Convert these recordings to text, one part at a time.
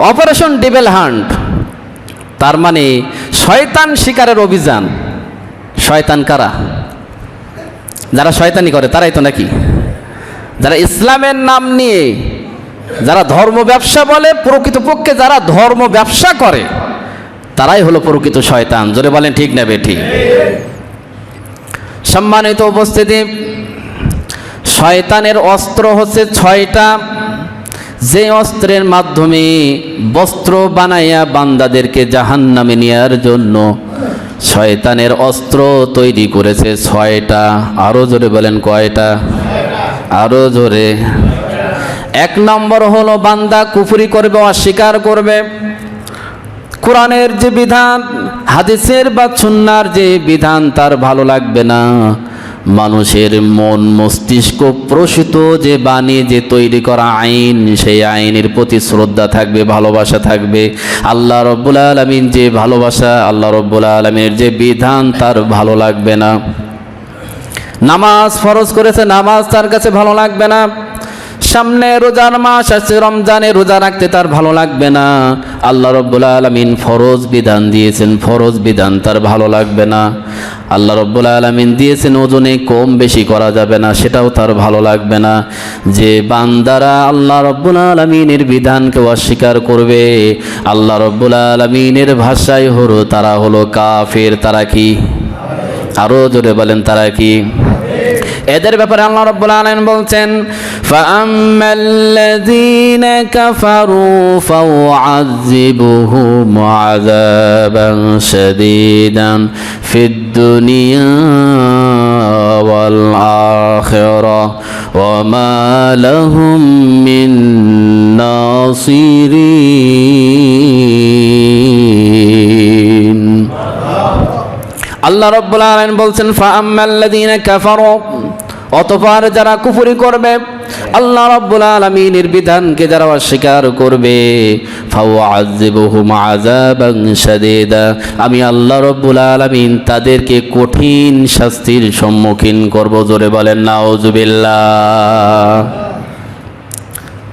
Operation ডেবেল hunt. তার মানে শয়তান শিকারের অভিযান। শয়তান কারা? যারা শয়তানি করে, তারাই তো নাকি? যারা ইসলামের নাম নিয়ে, যারা ধর্ম ব্যবসা বলে, প্রকৃতপক্ষে যারা ধর্ম ব্যবসা করে, তারাই হলো প্রকৃত শয়তান। জোরে বলেন, ঠিক নেবে ঠিক? সম্মানিত উপস্থিতি, শয়তানের অস্ত্র হচ্ছে ছয়টা যে অস্ত্রের মাধ্যমে বস্ত্র বানাইয়া বান্দাদেরকে জাহান নামে নেওয়ার জন্য শয়তানের অস্ত্র তৈরি করেছে ছয়টা। আরও জোরে বলেন কয়টা? আরও জোরে। এক নম্বর হলো, বান্দা কুফরি করবে, অস্বীকার করবে। কোরআনের যে বিধান, হাদিসের বা সুন্নার যে বিধান, তার ভালো লাগবে না। মানুষের মন মস্তিষ্ক প্রসূত যে বাণী যে তৈরি করা আইন, সেই আইনের প্রতি শ্রদ্ধা থাকবে, ভালোবাসা থাকবে। আল্লাহ রব্বুল আলমিন যে ভালোবাসা, আল্লাহ রব্বুল আলমিনের যে বিধান, তার ভালো লাগবে না। নামাজ ফরজ করেছে, নামাজ তার কাছে ভালো লাগবে না। সামনে রোজার মাস আছে, রমজানে রোজা রাখতে তার ভালো লাগবে না। আল্লাহ রব্বুল আলমিন ফরজ বিধান দিয়েছেন, ফরজ বিধান তার ভালো লাগবে না। আল্লাহ রব্বুল আলমিন দিয়েছেন, ওজনে কম বেশি করা যাবে না, সেটাও তার ভালো লাগবে না। যে বান্দারা আল্লাহ রব্বুল আলমিনের বিধানকে অস্বীকার করবে, আল্লাহ রব্বুল আলমিনের ভাষায় হলো, তারা হলো কাফের, তারা কি? আরও জোরে বলেন, তারা কি? এদের ব্যাপারে আল্লাহ রাব্বুল আলামিন বলছেন, ফাআম্মাল্লাযীনা কাফারু ফাউআযিবুহুম আযাবান শাদীদান ফিদ দুনিয়া ওয়াল আখিরা ওয়া মা লাহুম মিন নাসিরিন। আল্লাহ রব্বুল আলামিন বলছেন, ফাআম্মাল্লাযীনা অতঃপর যারা কুফুরি করবে, আল্লাহ রব্বুল আলামিনের বিধানকে যারা অস্বীকার করবে আমি আল্লাহ রব্বুল আলামিন তাদেরকে কঠিন শাস্তির সম্মুখীন করব, জোরে বলেন, নাউজুবিল্লাহ।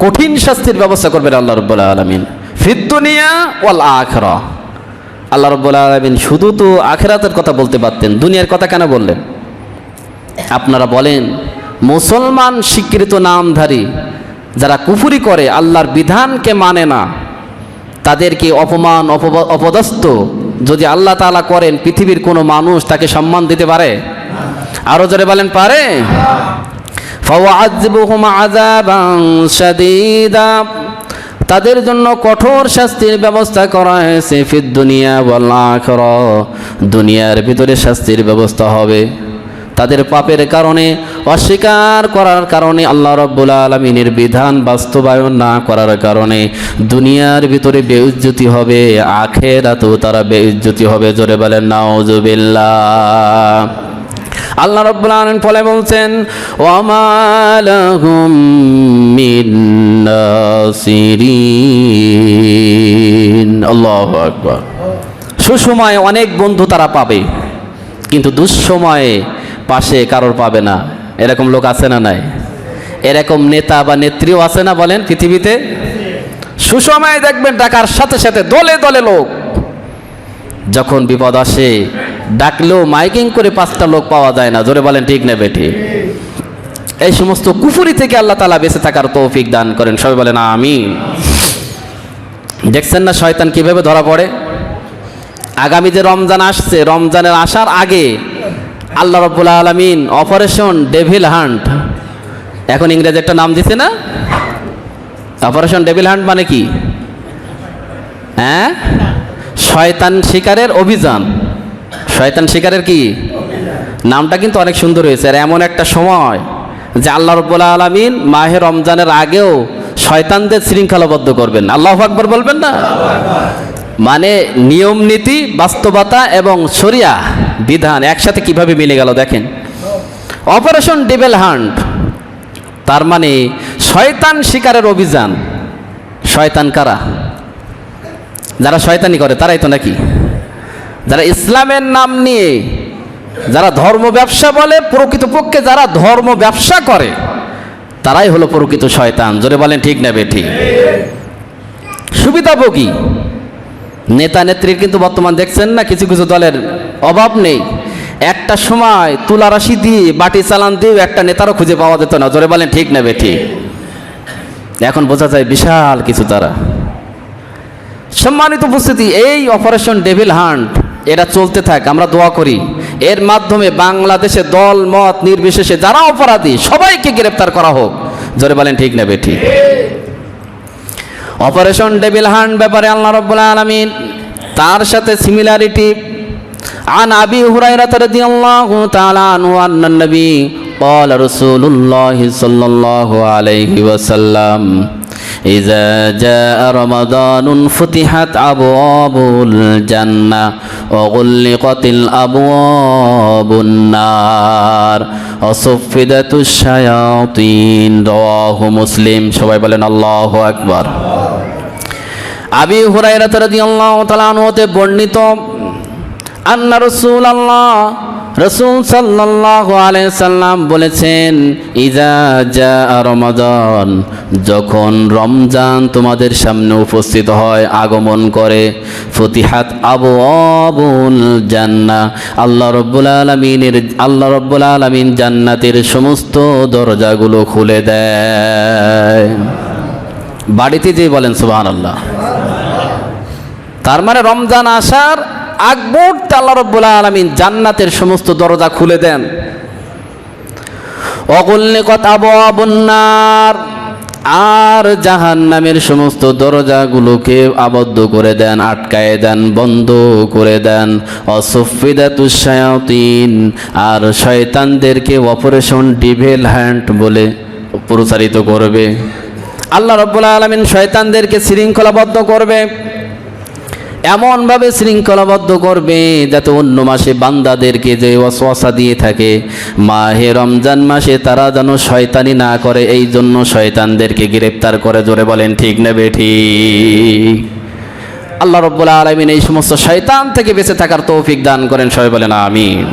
কঠিন শাস্তির ব্যবস্থা করবেন আল্লাহ রব্বুল আলামিন ফিদ দুনিয়া ওয়াল আল্লাহ রব্বুল আলমিন শুধু তো আখেরাতের কথা বলতে পারতেন দুনিয়ার কথা কেন বললেন আপনারা বলেন মুসলমান স্বীকৃত নামধারী যারা কুফুরি করে আল্লাহর বিধানকে মানে না তাদেরকে অপমান অপব- অপদস্থ যদি আল্লাহ তাআলা করেন পৃথিবীর কোনো মানুষ তাকে সম্মান দিতে পারে আরও জোরে বলেন পারে فَوَعَذِّبُهُمْ عَذَابًا شَدِيدًا তাদের জন্য কঠোর শাস্তির ব্যবস্থা করা হয়েছে ফির দুনিয়া ওয়াল আখিরা। দুনিয়ার ভিতরে শাস্তির ব্যবস্থা হবে। তাদের পাপের কারণে, অস্বীকার করার কারণে, আল্লাহ রব্বুল আলমিনের বিধান বাস্তবায়ন না করার কারণে দুনিয়ার ভিতরে বেউজ্জতি হবে, আখেরাতেও তারা বেউজ্জতি হবে। জোরে বলেন, নাউজুবিল্লাহ। আল্লাহ রব্বুল আলামিন ফলে বলছেন ওয়ামা লাহুম মিন নাসিরিন আল্লাহু আকবার। সুসময়ে অনেক বন্ধু তারা পাবে, কিন্তু দুঃসময়ে পাশে কারোর পাবে না। এরকম লোক আছে না নাই? এরকম নেতা বা নেত্রীও আছে না বলেন পৃথিবীতে? সুসময়ে দেখবেন ডাকার সাথে সাথে দলে দলে লোক। যখন বিপদ আসে, ডাকলেও মাইকিং করে পাঁচটা লোক পাওয়া যায় না। জোরে বলেন, ঠিক নেবে ঠিক এই সমস্ত কুফুরি থেকে আল্লাহ তালা বেঁচে থাকার তৌফিক দান করেন। সবাই বলেন আমি দেখছেন না শয়তান কীভাবে ধরা পড়ে? আগামী যে রমজান আসছে, রমজানের আসার আগে আল্লাহ রব্বুল আলমিন অপারেশন ডেভিল হান্ট, এখন ইংরেজি একটা নাম দিছে না? অপারেশন ডেভিল হান্ট মানে কি? হ্যাঁ? শয়তান শিকারের অভিযান। শয়তান শিকারের কি? নামটা কিন্তু অনেক সুন্দর হয়েছে, আর এমন একটা সময় যে আল্লাহ রব্বুল আলমিন মাহে রমজানের আগেও শয়তানদের শৃঙ্খলাবদ্ধ করবেন। আল্লাহ আকবর বলবেন না? মানে নিয়ম নীতি, বাস্তবতা এবং শরিয়া, বিধান একসাথে কীভাবে মিলে গেল দেখেন। অপারেশন ডেবেল হান্ট, তার মানে শয়তান শিকারের অভিযান। শয়তান কারা? যারা শয়তানি করে, তারাই তো নাকি? যারা ইসলামের নাম নিয়ে যারা ধর্ম ব্যবসা বলে, প্রকৃতপক্ষে যারা ধর্ম ব্যবসা করে, তারাই হলো প্রকৃত শয়তান। জোরে বলেন, ঠিক নেবে ঠিক সুবিধাভোগী। নেতা, নেত্রীর কিন্তু বর্তমান দেখছেন না, কিছু কিছু দলের অভাব নেই। একটা সময় তুলা রাশি দিয়ে বাটি চালান দিয়েও একটা নেতারও খুঁজে পাওয়া যেত না। জোরে বলেন, ঠিক নেবে ঠিক এখন বোঝা যায় বিশাল কিছু তারা। সম্মানিত উপস্থিতি, এই অপারেশন ডেভিল হান্ট, এটা চলতে থাক, আমরা দোয়া করি। এর মাধ্যমে বাংলাদেশে দল মত নির্বিশেষে যারা অপরাধী সবাইকে গ্রেপ্তার করা হোক জোরে বলেন ঠিক নেবে ঠিক অপারেশন ডেভিল হান্ট ব্যাপারে আল্লাহ রব্বুল আলমিন তার সাথে সিমিলারিটি عن أبي هريرة رضي الله تعالى عنه أن النبي قال رسول الله صلى الله عليه وسلم إذا جاء رمضان فتحت أبواب الجنة وغلقت الأبواب النار وصفدت الشياطين رواه مسلم সবাই বলেন আল্লাহু আকবার আবি হুরাইরা রাদিয়াল্লাহু তাআলা আনহু হতে বর্ণিত আন্না রসুল আল্লাহ রসুল আলাইহি সাল্লাম বলেছেন, ইজা জা রমাদান যখন রমজান তোমাদের সামনে উপস্থিত হয়, আগমন করে, ফতিহাত আবু আবুল জান্না আল্লাহ রব্বুল আলমিনের, আল্লাহ রব্বুল আলমিন জান্নাতের সমস্ত দরজাগুলো খুলে দেয়। বাড়িতে যে বলেন সুবহান আল্লাহ তার মানে রমজান আসার আগ মুহূর্তে আল্লাহ রব্বুল আলমিন জান্নাতের সমস্ত দরজা খুলে দেন। অগল্যকত বন্যার আর জাহান নামের সমস্ত দরজাগুলোকে আবদ্ধ করে দেন, আটকায় দেন, বন্ধ করে দেন। অসফিদাতুসায়াতিন আর শয়তানদেরকে অপারেশন ডিভেল হ্যান্ড বলে প্রচারিত করবে। আল্লাহ রব্বুল আলমিন শয়তানদেরকে শৃঙ্খলাবদ্ধ করবে। এমনভাবে শৃঙ্খলাবদ্ধ করবে যাতে অন্য মাসে বান্দাদেরকে যে ওয়াসওয়াসা দিয়ে থাকে, মাহে রমজান মাসে তারা যেন শয়তানি না করে এই জন্য শয়তানদেরকে গ্রেপ্তার করে, জোরে বলেন, ঠিক নেবে ঠিক? আল্লাহ রব্বুল আলমিন এই সমস্ত শয়তান থেকে বেঁচে থাকার তৌফিক দান করেন, সবাই বলেন, আমিন।